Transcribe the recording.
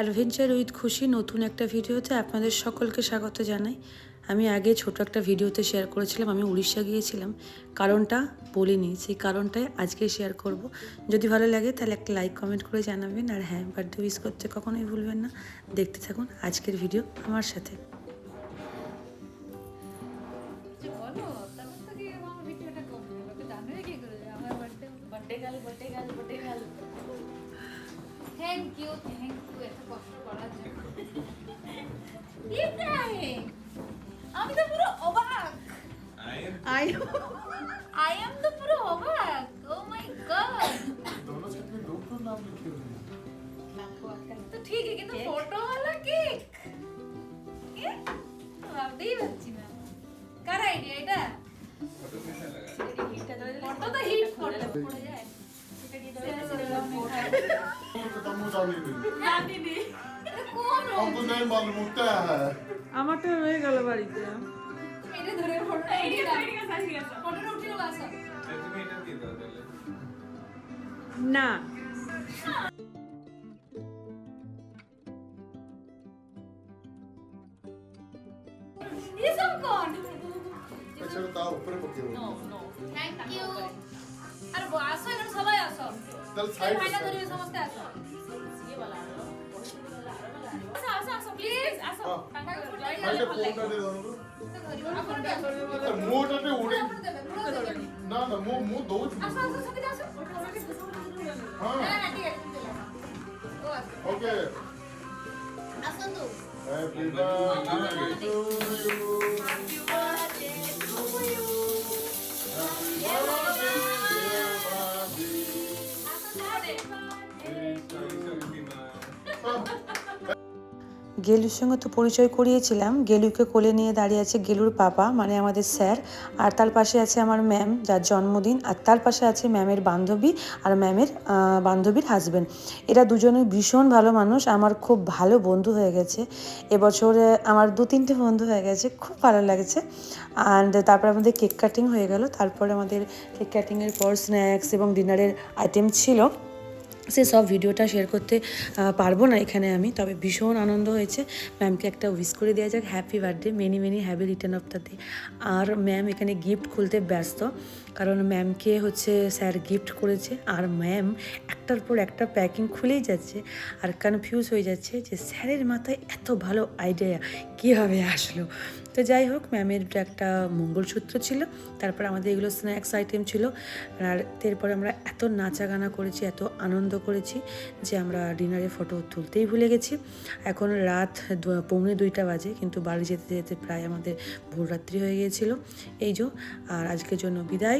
Adventure with খুশি নতুন একটা ভিডিওতে আপনাদের সকলকে স্বাগত জানাই। আমি আগে ছোট একটা ভিডিওতে শেয়ার করেছিলাম, আমি উড়িষ্যা গিয়েছিলাম। কারণটা বলিনি, সেই কারণটাই আজকে শেয়ার করব। যদি ভালো লাগে তাহলে একটা লাইক কমেন্ট করে জানাবেন। আর হ্যাঁ বার্থডে উইশ করতে কখনোই ভুলবেন না। দেখতে থাকুন আজকের ভিডিও আমার সাথে। কিছু বলো থ্যাংক ইউ থ্যাংক ইউ এত কষ্ট করার জন্য ইব্রাহিম আমি তো পুরো অবাক আই আই এম তো পুরো অবাক ও মাই গড दोनों साइड में दो दो नाम लिखे हुए हैं তো ঠিক है কিন্তু ফটো वाला কেক কেক ভাবতেই পারছি না কার আইডিয়া এটা ফটো তো হিট ফটো পড়ে যায় আমার তো রয়ে গেল বাড়িতে না Isso é um cone. Mas você não tá, por exemplo, aqui. Thank you. আরে আসো এখানে সবাই আসো তাহলে সাইড ভাইনা ধরে সমস্যা আসো আসো আসো আসো প্লিজ আসো মোটাতে উড়ে না না মো মো দৌড় আসো আসো সবাই আসো হ্যাঁ না ঠিক আছে ওকে আসো তো হ্যাপি বার্থডে টু ইউ গেলুর সঙ্গে তো পরিচয় করিয়েছিলাম। গেলুকে কোলে নিয়ে দাঁড়িয়ে আছে গেলুর পাপা মানে আমাদের স্যার। আর তার পাশে আছে আমার ম্যাম, যার জন্মদিন। আর তার পাশে আছে ম্যামের বান্ধবী আর ম্যামের বান্ধবীর হাজবেন্ড এরা দুজনেই ভীষণ ভালো মানুষ। আমার খুব ভালো বন্ধু হয়ে গেছে। এবছরে আমার দু তিনটে বন্ধু হয়ে গেছে। খুব ভালো লাগছে। অ্যান্ড তারপর আমাদের কেক কাটিং হয়ে গেল। তারপরে আমাদের কেক কাটিংয়ের পর স্ন্যাক্স এবং ডিনারের আইটেম ছিল। সে সব ভিডিওটা শেয়ার করতে পারব না এখানে আমি। তবে ভীষণ আনন্দ হয়েছে। ম্যামকে একটা উইশ করে দেওয়া যাক happy birthday many many happy return of the day R ma'am এখানে গিফট খুলতে ব্যস্ত, কারণ ম্যামকে হচ্ছে স্যার গিফট করেছে। আর ম্যাম একটার পর একটা প্যাকিং খুলেই যাচ্ছে আর কনফিউজ হয়ে যাচ্ছে যে স্যারের মাথায় এত ভালো আইডিয়া কীভাবে আসলো? তো যাই হোক, ম্যামের একটা মঙ্গলসূত্র ছিল, তারপর আমাদের এগুলো স্ন্যাক্স আইটেম ছিল, আর এরপরে আমরা এত নাচা গানা করেছি, এত আনন্দ করেছি যে আমরা ডিনারে ফটো তুলতেই ভুলে গেছি। এখন রাত পৌনে দুইটা বাজে, কিন্তু বাড়ি যেতে যেতে প্রায় আমাদের ভোররাত্রি হয়ে গিয়েছিল। এই যো, আর আজকের জন্য বিদায়।